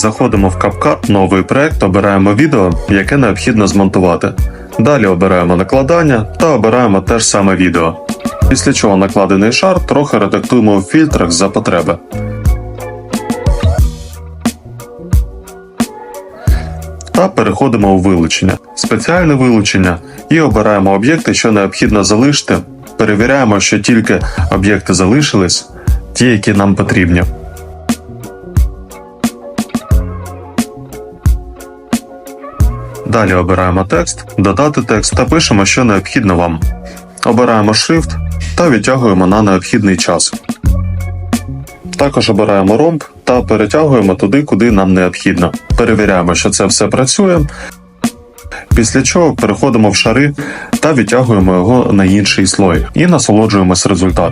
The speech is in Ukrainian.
Заходимо в CapCut, новий проект, обираємо відео, яке необхідно змонтувати. Далі обираємо накладання та обираємо те ж саме відео. Після чого накладений шар трохи редактуємо в фільтрах за потреби. Та переходимо у вилучення, спеціальне вилучення і обираємо об'єкти, що необхідно залишити. Перевіряємо, що тільки об'єкти залишились, ті, які нам потрібні. Далі обираємо текст, додати текст та пишемо, що необхідно вам. Обираємо шрифт та відтягуємо на необхідний час. Також обираємо ромб та перетягуємо туди, куди нам необхідно. Перевіряємо, що це все працює. Після чого переходимо в шари та відтягуємо його на інший слой і насолоджуємось результатом.